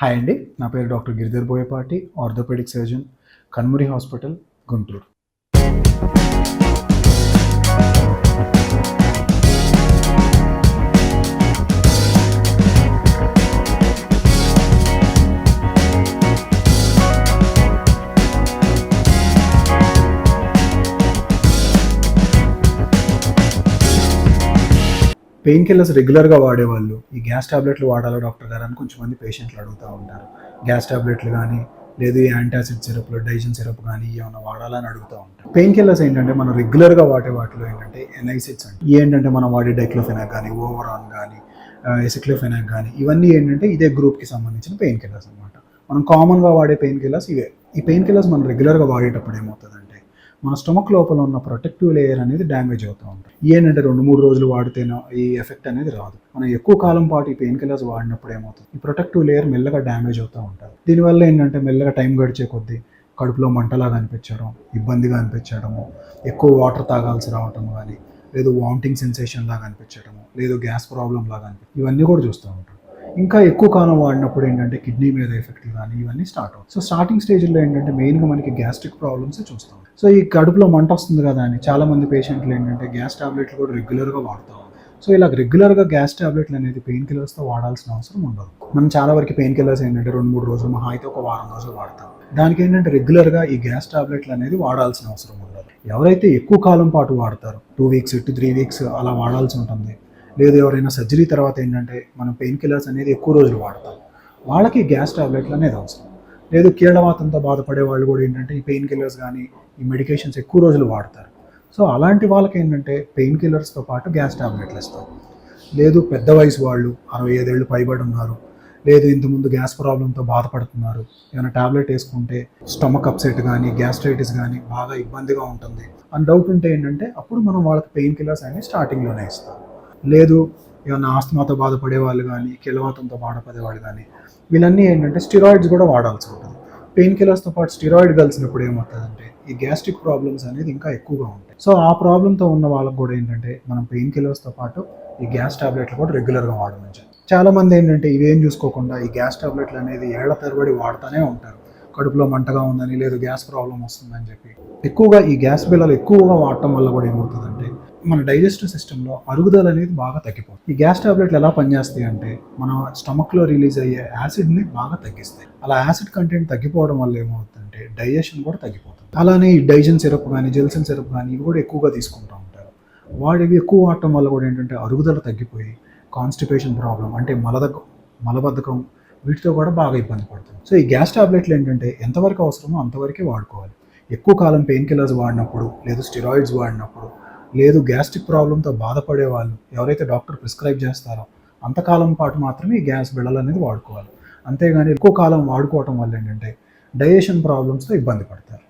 Hi అండి. నా పేరు doctor Giridhar Boyapati orthopedic surgeon Kanmuri hospital Guntur. Pain killers రెగ్యులర్గా వాడేవాళ్ళు ఈ గ్యాస్ టాబ్లెట్లు వాడాలా డాక్టర్ గారు అని కొంచెం మంది పేషెంట్లు అడుగుతూ ఉంటారు. గ్యాస్ టాబ్లెట్లు కానీ లేదు యాంటాసిడ్ సిరప్లు డైజన్ సిరప్ కానీ ఏమైనా వాడాలని అడుగుతూ ఉంటారు. పెయిన్ కిల్లర్స్ ఏంటంటే మనం రెగ్యులర్గా వాడే వాటిలో ఏంటంటే ఎనైసిడ్స్ అంటే ఏంటంటే మనం వాడే డైక్లోఫెనాక్ కానీ ఓవరాన్ కానీ ఎసిక్లోఫెనాక్ కానీ ఇవన్నీ ఏంటంటే ఇదే గ్రూప్కి సంబంధించిన పెయిన్ కిల్లర్స్ అనమాట మనం కామన్గా వాడే పెయిన్ కిల్లర్స్ ఇవే. ఈ పెయిన్ కిల్లర్స్ మనం రెగ్యులర్గా వాడేటప్పుడు ఏమవుతుందంటే మన స్టమక్ లోపల ఉన్న ప్రొటెక్టివ్ లేయర్ అనేది డ్యామేజ్ అవుతూ ఉంటుంది. ఏంటంటే రెండు మూడు రోజులు వాడితేనో ఈ ఎఫెక్ట్ అనేది రాదు. మనం ఎక్కువ కాలం పాటు ఈ పెయిన్ కిల్లర్స్ వాడినప్పుడు ఏమవుతుంది? ఈ ప్రొటెక్టివ్ లేయర్ మెల్లగా డ్యామేజ్ అవుతూ ఉంటుంది. దీనివల్ల ఏంటంటే మెల్లగా టైం గడిచే కొద్దీ కడుపులో మంటలాగా అనిపించడం ఇబ్బందిగా అనిపించడము ఎక్కువ వాటర్ తాగాల్సి రావటం కానీ లేదు వామిటింగ్ సెన్సేషన్ లాగా అనిపించడము లేదు గ్యాస్ ప్రాబ్లం లాగా అనిపించడం ఇవన్నీ కూడా చూస్తూ ఉంటాం. ఇంకా ఎక్కువ కాలం వాడినప్పుడు ఏంటంటే కిడ్నీ మీద ఎఫెక్ట్ కానీ ఇవన్నీ స్టార్ట్ అవుతుంది సో స్టార్టింగ్ స్టేజ్లో ఏంటంటే మెయిన్గా మనకి గ్యాస్ట్రిక్ ప్రాబ్లమ్స్ చూస్తాం. సో ఈ కడుపులో మంట వస్తుంది కదా అని చాలా మంది పేషెంట్లు ఏంటంటే గ్యాస్ టాబ్లెట్లు కూడా రెగ్యులర్గా వాడతాం సో ఇలా రెగ్యులర్గా గ్యాస్ టాబ్లెట్లు అనేది పెయిన్ కిల్లర్స్తో వాడాల్సిన అవసరం ఉండదు. మనం చాలా వరకు పెయిన్ కిల్లర్స్ ఏంటంటే రెండు మూడు రోజులు మహా అయితే ఒక వారం రోజులు వాడతాం. దానికి ఏంటంటే రెగ్యులర్గా ఈ గ్యాస్ టాబ్లెట్లు అనేది వాడాల్సిన అవసరం ఉండదు. ఎవరైతే ఎక్కువ కాలం పాటు వాడతారు two weeks to three weeks అలా వాడాల్సి ఉంటుంది. లేదు ఎవరైనా సర్జరీ తర్వాత ఏంటంటే మనం పెయిన్ కిల్లర్స్ అనేది ఎక్కువ రోజులు వాడతాం. వాళ్ళకి గ్యాస్ టాబ్లెట్లు అనేది అవసరం. లేదు కీళ్ళవాతంతో బాధపడే వాళ్ళు కూడా ఏంటంటే ఈ పెయిన్ కిల్లర్స్ కానీ ఈ మెడికేషన్స్ ఎక్కువ రోజులు వాడతారు. సో అలాంటి వాళ్ళకి ఏంటంటే పెయిన్ కిల్లర్స్తో పాటు గ్యాస్ టాబ్లెట్లు ఇస్తాం. లేదు పెద్ద వయసు వాళ్ళు అరవై ఐదేళ్ళు పైబడి ఉన్నారు. లేదు ఇంతకుముందు గ్యాస్ ప్రాబ్లంతో బాధపడుతున్నారు. ఏమైనా టాబ్లెట్ వేసుకుంటే స్టమక్ అప్సెట్ కానీ గ్యాస్ట్రైటిస్ కానీ బాగా ఇబ్బందిగా ఉంటుంది. అని డౌట్ ఉంటే ఏంటంటే అప్పుడు మనం వాళ్ళకి పెయిన్ కిల్లర్స్ అనేవి స్టార్టింగ్లోనే ఇస్తాం. లేదు ఏమన్నా ఆస్తమాతో బాధపడే వాళ్ళు కానీ కిలవాతంతో బాధపడేవాళ్ళు కానీ వీళ్ళన్నీ ఏంటంటే స్టిరాయిడ్స్ కూడా వాడాల్సి ఉంటుంది. పెయిన్ కిల్లర్స్తో పాటు స్టిరాయిడ్ కలిసినప్పుడు ఏమవుతుందంటే ఈ గ్యాస్ట్రిక్ ప్రాబ్లమ్స్ అనేది ఇంకా ఎక్కువగా ఉంటాయి. సో ఆ ప్రాబ్లంతో ఉన్న వాళ్ళకి కూడా ఏంటంటే మనం పెయిన్ కిల్లర్స్తో పాటు ఈ గ్యాస్ టాబ్లెట్లు కూడా రెగ్యులర్గా వాడమని చాలా మంది ఏంటంటే ఇవేం చూసుకోకుండా ఈ గ్యాస్ టాబ్లెట్లు అనేది ఏళ్ళ తరబడి వాడుతూనే ఉంటారు. కడుపులో మంటగా ఉందని లేదు గ్యాస్ ప్రాబ్లం వస్తుందని చెప్పి ఎక్కువగా ఈ గ్యాస్ బిల్లలు ఎక్కువగా వాడటం వల్ల కూడా ఏమవుతుందంటే మన డైజెస్టివ్ సిస్టంలో అరుగుదల అనేది బాగా తగ్గిపోతుంది. ఈ గ్యాస్ టాబ్లెట్లు ఎలా పనిచేస్తాయి అంటే మన స్టమక్లో రిలీజ్ అయ్యే యాసిడ్ని బాగా తగ్గిస్తాయి. అలా యాసిడ్ కంటెంట్ తగ్గిపోవడం వల్ల ఏమవుతుందంటే డైజెషన్ కూడా తగ్గిపోతుంది. అలానే ఈ డైజన్ సిరప్ కానీ జెల్సన్ సిరప్ కానీ ఇవి కూడా ఎక్కువగా తీసుకుంటూ ఉంటారు. వాడివి ఎక్కువ వాడటం వల్ల కూడా ఏంటంటే అరుగుదల తగ్గిపోయి కాన్స్టిపేషన్ ప్రాబ్లం అంటే మలద మలబద్ధకం వీటితో కూడా బాగా ఇబ్బంది పడుతుంది సో ఈ గ్యాస్ టాబ్లెట్లు ఏంటంటే ఎంతవరకు అవసరమో అంతవరకే వాడుకోవాలి. ఎక్కువ కాలం పెయిన్ కిల్లర్స్ వాడినప్పుడు లేదు స్టిరాయిడ్స్ వాడినప్పుడు లేదు గ్యాస్ట్రిక్ ప్రాబ్లంతో బాధపడే వాళ్ళు ఎవరైతే డాక్టర్ ప్రిస్క్రైబ్ చేస్తారో అంతకాలం పాటు మాత్రమే ఈ గ్యాస్ బిళ్ళలు అనేది వాడుకోవాలి. అంతేగాని ఎక్కువ కాలం వాడుకోవటం వల్ల ఏంటంటే డైజెషన్ ప్రాబ్లమ్స్తో ఇబ్బంది పడతారు.